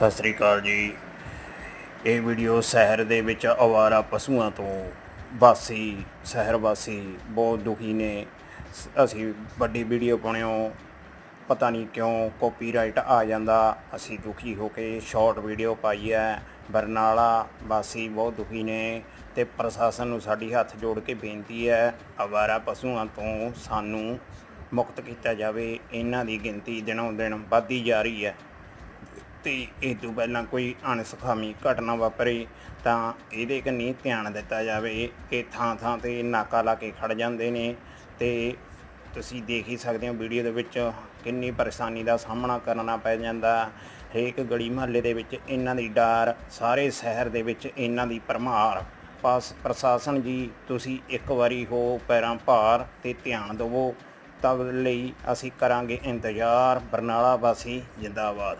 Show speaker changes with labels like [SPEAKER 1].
[SPEAKER 1] ਸਤਿ ਸ੍ਰੀ ਅਕਾਲ ਜੀ। ਇਹ ਵੀਡੀਓ ਸ਼ਹਿਰ ਦੇ ਵਿੱਚ ਅਵਾਰਾ ਪਸ਼ੂਆਂ ਤੋਂ ਵਾਸੀ, ਸ਼ਹਿਰ ਵਾਸੀ ਬਹੁਤ ਦੁਖੀ ਨੇ। ਸ- ਅਸੀਂ ਵੱਡੀ ਵੀਡੀਓ ਪਾਉਣਿਓ, ਪਤਾ ਨਹੀਂ ਕਿਉਂ ਕਾਪੀਰਾਈਟ ਆ ਜਾਂਦਾ। ਅਸੀਂ ਦੁਖੀ ਹੋ ਕੇ ਸ਼ਾਰਟ ਵੀਡੀਓ ਪਾਈ ਹੈ। ਬਰਨਾਲਾ ਵਾਸੀ ਬਹੁਤ ਦੁਖੀ ਨੇ ਤੇ ਪ੍ਰਸ਼ਾਸਨ ਨੂੰ ਸਾਡੀ ਹੱਥ ਜੋੜ ਕੇ ਬੇਨਤੀ ਹੈ, ਅਵਾਰਾ ਪਸ਼ੂਆਂ ਤੋਂ ਸਾਨੂੰ ਮੁਕਤ ਕੀਤਾ ਜਾਵੇ। ਇਹਨਾਂ ਦੀ ਗਿਣਤੀ ਦਿਨੋਂ ਦਿਨ ਵੱਧਦੀ ਜਾ ਰਹੀ ਹੈ। ਤੇ ਇਹ ਤੋਂ ਪਹਿਲਾਂ ਕੋਈ ਅਣਸੁਖਾਵੀ ਘਟਨਾ ਵਾਪਰੇ ਤਾਂ ਇਹਦੇ ਕੰਨੀ ਧਿਆਨ ਦਿੱਤਾ ਜਾਵੇ ਇਹ ਥਾਂ ਥਾਂ ਤੇ ਨਾਕਾ ਲਾ ਕੇ ਖੜ ਜਾਂਦੇ ਨੇ ਤੇ ਤੁਸੀਂ ਦੇਖ ਹੀ ਸਕਦੇ ਹੋ ਵੀਡੀਓ ਦੇ ਵਿੱਚ ਕਿੰਨੀ ਪਰੇਸ਼ਾਨੀ ਦਾ ਸਾਹਮਣਾ ਕਰਨਾ ਪੈ ਜਾਂਦਾ। ਹਰੇਕ ਗਲੀ ਮਹੱਲੇ ਦੇ ਵਿੱਚ ਇਹਨਾਂ ਦੀ ਡਾਰ, ਸਾਰੇ ਸ਼ਹਿਰ ਦੇ ਵਿੱਚ ਇਹਨਾਂ ਦੀ ਭਰਮਾਰ। ਪਾਸ ਪ੍ਰਸ਼ਾਸਨ ਜੀ, ਤੁਸੀਂ ਇੱਕ ਵਾਰੀ ਹੋ ਪੈਰਾਂ ਭਾਰ ਤੇ ਧਿਆਨ ਦਿਵੋ ਤਬ ਲਈ ਅਸੀਂ ਕਰਾਂਗੇ ਇੰਤਜ਼ਾਰ। ਬਰਨਾਲਾ ਵਾਸੀ, ਜਿੰਦਾਬਾਦ।